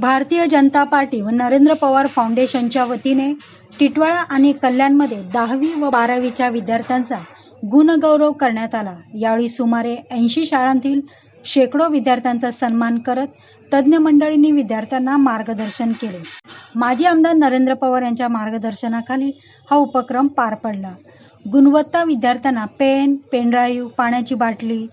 Bharatiya Janata party व नरेंद्र पवार फाउंडेशनच्या वतीने टिटवाळा आणि कल्याणमध्ये दहावी व बारावीच्या विद्यार्थ्यांचा गुणगौरव करण्यात आला. यावेळी सुमारे ऐंशी शाळांतील शेकडो विद्यार्थ्यांचा सन्मान करत तज्ज्ञ मंडळींनी विद्यार्थ्यांना मार्गदर्शन केले. माजी आमदार नरेंद्र पवार यांच्या मार्गदर्शनाखाली हा उपक्रम पार पडला. गुणवत्ता विद्यार्थ्यांना पेन पेनड्राईव्ह पाण्याची बाटली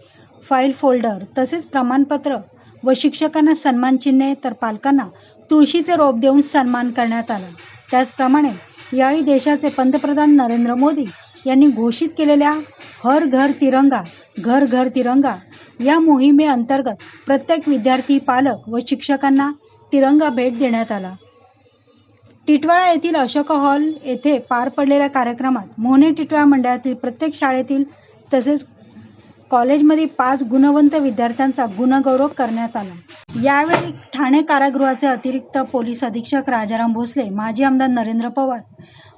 फाईल फोल्डर तसेच प्रमाणपत्र व शिक्षकांना सन्मान चिन्हे तर पालकांना तुळशीचे रोप देऊन सन्मान करण्यात आला. त्याचप्रमाणे यावेळी देशाचे पंतप्रधान नरेंद्र मोदी यांनी घोषित केलेल्या हर घर तिरंगा घर घर तिरंगा या मोहिमेअंतर्गत प्रत्येक विद्यार्थी पालक व शिक्षकांना तिरंगा भेट देण्यात आला. टिटवाळा येथील अशोक हॉल येथे पार पडलेल्या कार्यक्रमात मोहने टिटवाळा मंडळातील प्रत्येक शाळेतील तसेच कॉलेजमध्ये पाच गुणवंत विद्यार्थ्यांचा गुणगौरव करण्यात आला. यावेळी ठाणे कारागृहाचे अतिरिक्त पोलीस अधीक्षक राजाराम भोसले माजी आमदार नरेंद्र पवार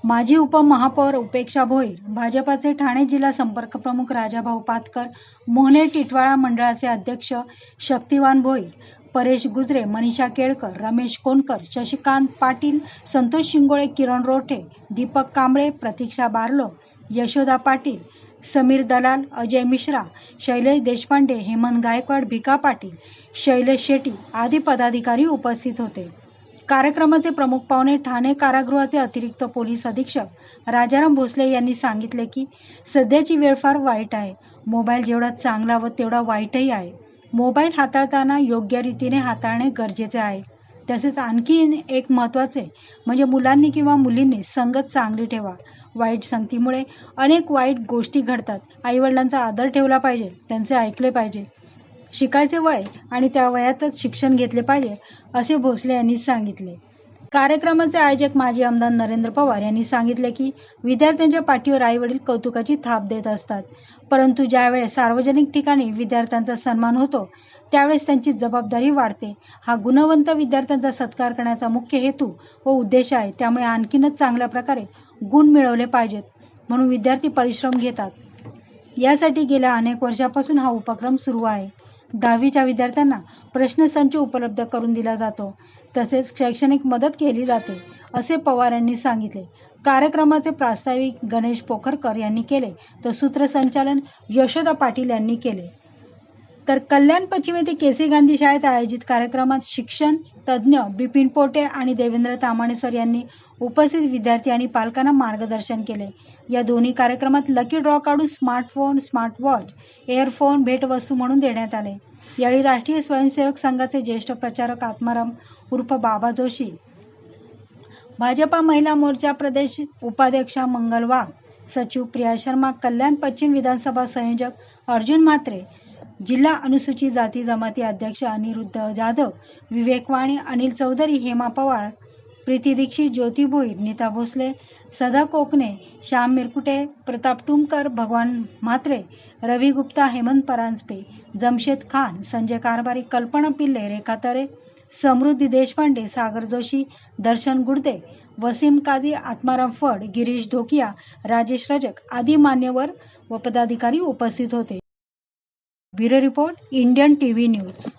माजी उपमहापौर उपेक्षा भोईर भाजपाचे ठाणे जिल्हा संपर्क प्रमुख राजाभाऊ पातकर मोहने टिटवाळा मंडळाचे अध्यक्ष शक्तिवान भोईर परेश गुजरे मनीषा केळकर रमेश कोणकर शशिकांत पाटील संतोष शिंगोळे किरण रोठे दीपक कांबळे प्रतीक्षा बार्लो यशोदा पाटील समीर दलाल अजय मिश्रा शैलेश देशपांडे हेमंत गायकवाड भिका पाटील शैलेश शेट्टी आदी पदाधिकारी उपस्थित होते. कार्यक्रमाचे प्रमुख पाहुणे ठाणे कारागृहाचे अतिरिक्त पोलीस अधीक्षक राजाराम भोसले यांनी सांगितले की सध्याची वेळ फार वाईट आहे. मोबाईल जेवढा चांगला व तेवढा वाईटही आहे. मोबाईल हाताळताना योग्य रीतीने हाताळणे गरजेचे आहे. तसेच आणखी एक महत्त्वाचे म्हणजे मुलांनी किंवा मुलींनी संगत चांगली ठेवा. वाईट संगतीमुळे अनेक वाईट गोष्टी घडतात. आईवडिलांचा आदर ठेवला पाहिजे त्यांचे ऐकले पाहिजे शिकायचे वय आणि त्या वयातच शिक्षण घेतले पाहिजे असे भोसले यांनी सांगितले. कार्यक्रमाचे आयोजक माजी आमदार नरेंद्र पवार यांनी सांगितले की विद्यार्थ्यांच्या पाठीवर आईवडील कौतुकाची थाप देत असतात. परंतु ज्यावेळेस सार्वजनिक ठिकाणी विद्यार्थ्यांचा सन्मान होतो त्यावेळेस त्यांची जबाबदारी वाढते. हा गुणवंत विद्यार्थ्यांचा सत्कार करण्याचा मुख्य हेतू व उद्देश आहे. त्यामुळे आणखीनच चांगल्या प्रकारे गुण मिळवले पाहिजेत म्हणून विद्यार्थी परिश्रम घेतात. यासाठी गेल्या अनेक वर्षापासून हा उपक्रम सुरू आहे. दहावीच्या विद्यार्थ्यांना प्रश्नसंच उपलब्ध करून दिला जातो. तसेच शैक्षणिक मदत केली जाते असे पवार यांनी सांगितले. कार्यक्रमाचे प्रास्ताविक गणेश पोखरकर यांनी केले तर सूत्रसंचालन यशोदा पाटील यांनी केले. तर कल्याण पश्चिम येथे केसी गांधी शाळेत आयोजित कार्यक्रमात शिक्षण तज्ज्ञ बिपिन पोटे आणि देवेंद्र तामाणे सर यांनी उपस्थित विद्यार्थी आणि पालकांना मार्गदर्शन केले. या दोन्ही कार्यक्रमात लकी ड्रॉ काढून स्मार्टफोन स्मार्टवॉच एअरफोन भेटवस्तू म्हणून देण्यात आले. यावेळी राष्ट्रीय स्वयंसेवक संघाचे ज्येष्ठ प्रचारक आत्माराम उर्फ बाबा जोशी भाजपा महिला मोर्चा प्रदेश उपाध्यक्षा मंगल वाघ सचिव प्रिया शर्मा कल्याण पश्चिम विधानसभा संयोजक अर्जुन म्हात्रे जिल्हा अनुसूचित जाती जमाती अध्यक्ष अनिरुद्ध जाधव विवेकवाणी अनिल चौधरी हेमा पवार प्रीती दीक्षित ज्योती भोईर नीता भोसले सदा कोकणे श्याम मिरकुटे प्रताप टुमकर भगवान म्हात्रे रवी गुप्ता हेमंत परांजपे जमशेद खान संजय कारभारी कल्पना पिल्ले रेखा तरे समृद्धी देशपांडे सागर जोशी दर्शन गुडदे वसीम काझी आत्माराम फड गिरीश धोकिया राजेश रजक आदी मान्यवर व पदाधिकारी उपस्थित होते. Bureau Report, Indian TV News.